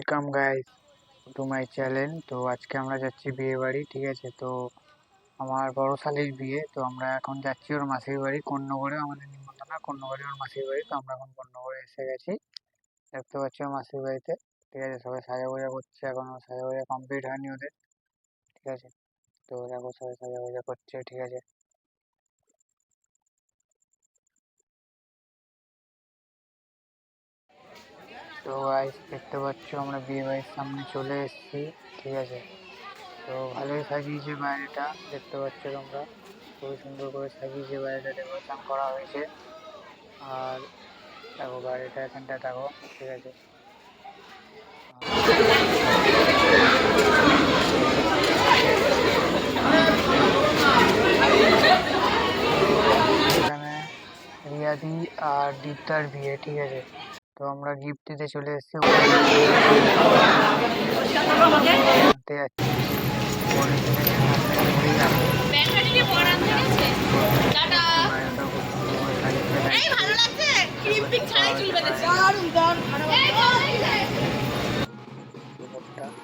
Welcome guys to my channel তো আজকে আমরা যাচ্ছি বিয়ে বাড়ি, ঠিক আছে? তো আমার বড় শালির বিয়ে, তো আমরা এখন যাচ্ছি ওর মাসির বাড়ি কন্যগড়ে আমাদের নিমন্ত্রণ কন্যগড়ে ওর মাসির বাড়ি। তো আমরা এখন কন্যগড়ে এসে গেছি। দেখতে পাচ্ছি ওর মাসির বাড়িতে, ঠিক আছে? সবাই সাজা গোজা করছে, এখনও সাজা গোজা কমপ্লিট হয়নি ওদের, ঠিক আছে? তো দেখো সবাই সাজা গোজা করছে, ঠিক আছে? তো গাইস দেখতে পাচ্ছ, আমরা বিয়ে বাড়ির সামনে চলে এসেছি, ঠিক আছে? তো ভালোই সাজিয়েছে বাইরেটা দেখতে পাচ্ছ তোমরা। খুবই সুন্দর করে সাজিয়েছে বাইরেটা ডেকোরেশন করা হয়েছে। আর দেখো বাইরেটা এখানটা দেখো, ঠিক আছে? রিয়াদি আর দীপ্তার বিয়ে, ঠিক আছে? তো আমরা গিফট দিতে চলে এসেছি।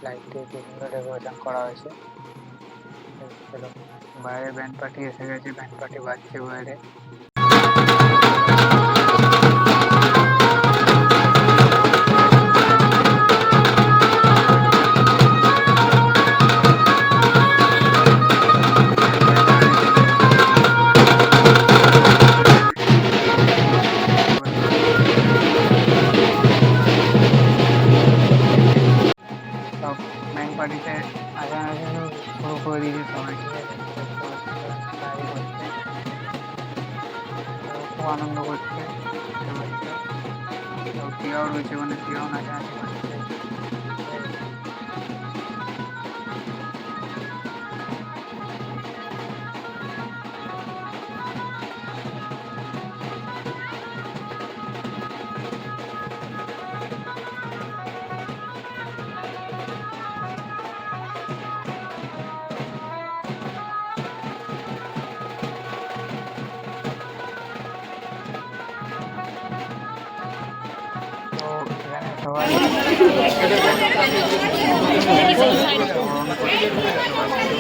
লাইট ডেকোরেশন করা হয়েছে বাইরে ব্যান্ড পার্টি এসে গেছে ব্যান্ড পার্টি বাজছে বাইরে। ব্যান্ড পার্টিতে আসানাসি শুরু করে দিয়েছে সবাই ঠিক আছে তাই হচ্ছে তো খুব আনন্দ করছে রয়েছে মানে প্রিয়াও নাচানাচি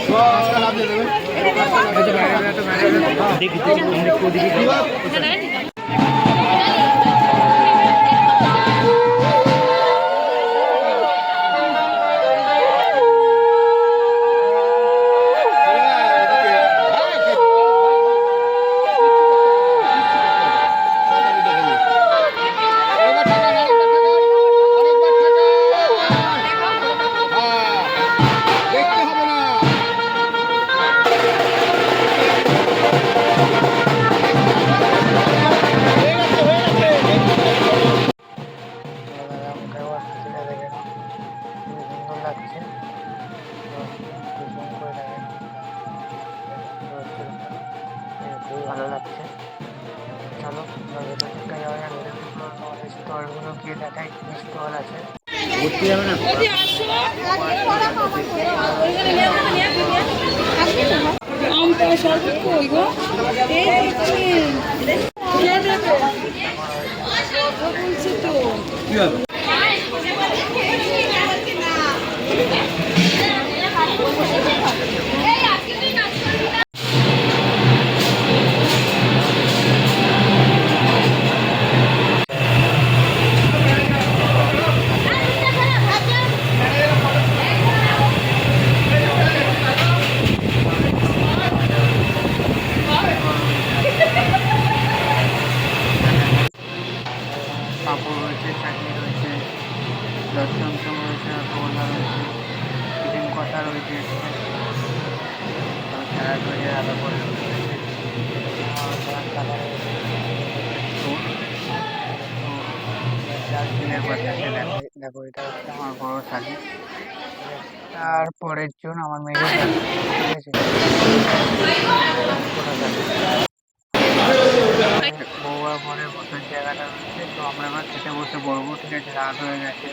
গ্রহণ চলো এবার যাওয়া যাক ভেতর তোমাদের স্টলগুলো গিয়ে দেখাই কি স্টল আছে? কই গো? এই কে দেবে দশ চমচম রয়েছে। রসগোল্লা রয়েছে চিকেন কষা রয়েছে। তো দিনের হচ্ছে আমার বড় শালি। তারপরের জন আমার মেয়ে ঠিক আছে? বউয়ার পরে বসার জায়গাটা রয়েছে। তো আমরা এবার খেতে বসে পড়ব। ঠিক আছে? রাত হয়ে গেছে।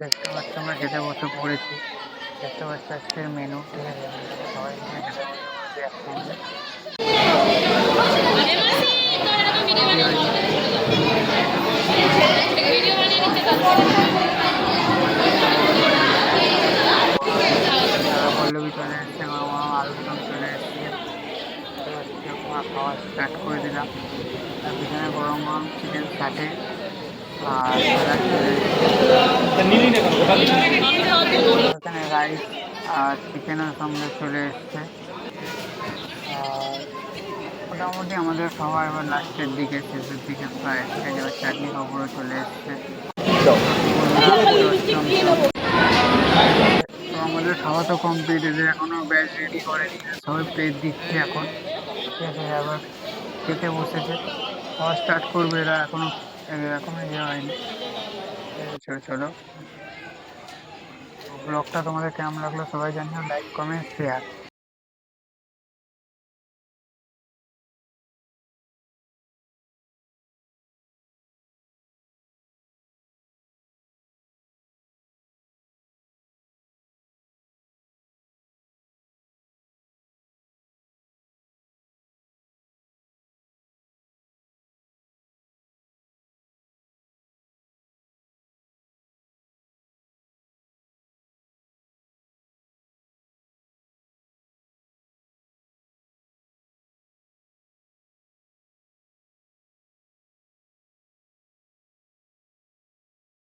দেখতে পাচ্ছ আমরা খেতে বসে পড়েছি দেখতে পাচ্ছি আজকের মেনু সবাই মিলে পল্লবী চলে চলে খাওয়া স্টার্ট করে দিলাম। তার পিছনে গরম গরম চিকেন কাটে আর। এখানে রাইস আর চিকেনের সঙ্গে চলে এসছে। মোটামুটি আমাদের খাওয়া এবার লাস্টের দিকে শেষের দিকে প্রায় এবার চাটনি পাপড়ও চলে এসছে। তো আমাদের খাওয়া তো কমপ্লিট এদের এখনও ব্যাচ রেডি করেনি সবাই প্লেট দিচ্ছে এখন। ঠিক আছে আবার খেতে বসেছে। খাওয়া স্টার্ট করবে এরা এখনও। রকমের ইয়ে হয়নি ছোটো চলো ব্লগটা তোমাদের কেমন লাগল সবাই জানিও লাইক কমেন্ট শেয়ার